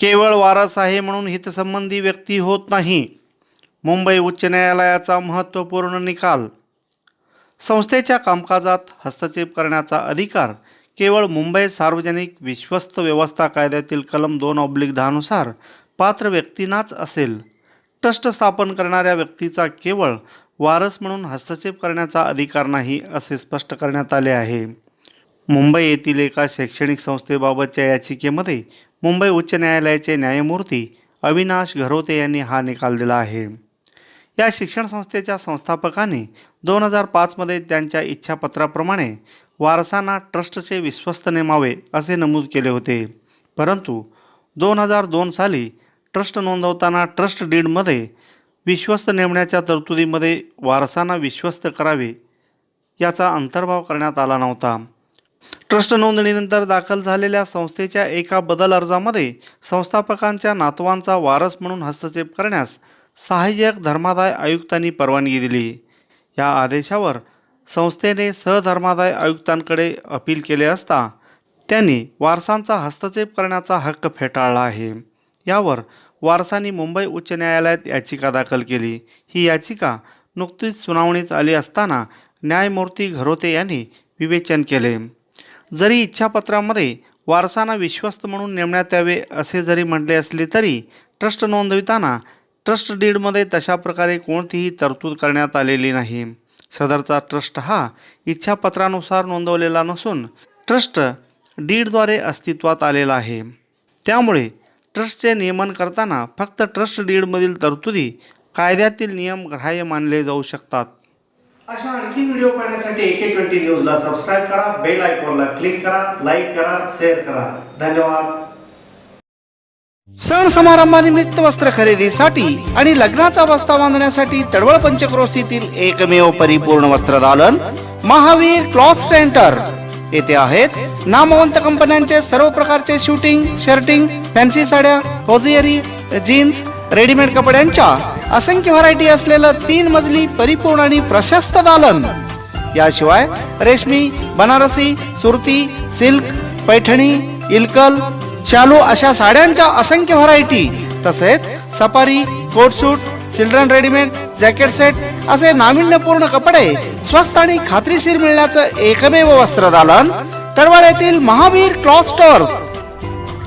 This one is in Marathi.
केवळ वारस आहे म्हणून हितसंबंधी व्यक्ती होत नाही. मुंबई उच्च न्यायालयाचा महत्त्वपूर्ण निकाल. संस्थेच्या कामकाजात हस्तक्षेप करण्याचा अधिकार केवळ मुंबई सार्वजनिक विश्वस्त व्यवस्था कायद्यातील कलम दोन ऑब्लिक दहानुसार पात्र व्यक्तींनाच असेल. ट्रस्ट स्थापन करणाऱ्या व्यक्तीचा केवळ वारस म्हणून हस्तक्षेप करण्याचा अधिकार नाही असे स्पष्ट करण्यात आले आहे. मुंबई येथील एका शैक्षणिक संस्थेबाबतच्या याचिकेमध्ये मुंबई उच्च न्यायालयाचे न्यायमूर्ती अविनाश घरोते यांनी हा निकाल दिला आहे. या शिक्षण संस्थेच्या संस्थापकांनी दोन हजार पाचमध्ये त्यांच्या इच्छापत्राप्रमाणे वारसांना ट्रस्टचे विश्वस्त नेमावे असे नमूद केले होते. परंतु दोन हजार दोन साली ट्रस्ट नोंदवताना ट्रस्ट डीडमध्ये विश्वस्त नेमण्याच्या तरतुदीमध्ये वारसांना विश्वस्त करावे याचा अंतर्भाव करण्यात आला नव्हता. ट्रस्ट नोंदणीनंतर दाखल झालेल्या संस्थेच्या एका बदल अर्जामध्ये संस्थापकांच्या नातवांचा वारस म्हणून हस्तक्षेप करण्यास सहाय्यक धर्मादाय आयुक्तांनी परवानगी दिली. या आदेशावर संस्थेने सहधर्मादाय आयुक्तांकडे अपील केले असता त्यांनी वारसांचा हस्तक्षेप करण्याचा हक्क फेटाळला आहे. यावर वारसांनी मुंबई उच्च न्यायालयात याचिका दाखल केली. ही याचिका नुकतीच सुनावणीत आली असताना न्यायमूर्ती घरोते यांनी विवेचन केले. जरी इच्छापत्रामध्ये वारसांना विश्वस्त म्हणून नेमण्यात यावे असे जरी म्हटले असले तरी ट्रस्ट नोंदविताना ट्रस्ट डीडमध्ये तशा प्रकारे कोणतीही तरतूद करण्यात आलेली नाही. सदरचा ट्रस्ट हा इच्छापत्रानुसार नोंदवलेला नसून ट्रस्ट डीडद्वारे अस्तित्वात आलेला आहे. त्यामुळे ट्रस्टचे नियमन करताना फक्त ट्रस्ट डीडमधील तरतुदी कायद्यातील नियम ग्राह्य मानले जाऊ शकतात. अशा आणखी व्हिडिओ पाहण्यासाठी एके ट्वेंटी न्यूजला सबस्क्राईब करा बेल आयकॉनला क्लिक करा लाईक करा शेअर करा. धन्यवाद. सण समारंभानिमित्त वस्त्र खरेदीसाठी आणि लग्नाचा बस्ता बांधण्यासाठी तडवळ पंचक्रोशीतील एकमेव परिपूर्ण वस्त्र दालन महावीर क्लॉथ सेंटर. येथे आहेत नामवंत कंपन्यांचे सर्व प्रकारचे शूटिंग शर्टिंग फॅन्सी साड्या होजियरी जीन्स रेडीमेड कपड्यांच्या असंख्य व्हरायटी असलेलं तीन मजली परिपूर्ण आणि प्रशस्त दालन. याशिवाय रेशमी बनारसी सुरती सिल्क पैठणी इलकल शालू अशा साड्यांच्या असंख्य व्हरायटी तसेच safari coat suit children readymade jacket set असे नाविन्यपूर्ण कपडे स्वस्त आणि खात्रीशीर मिळण्याचं एकमेव वस्त्र दालन येथील महावीर क्लॉथ स्टोअर्स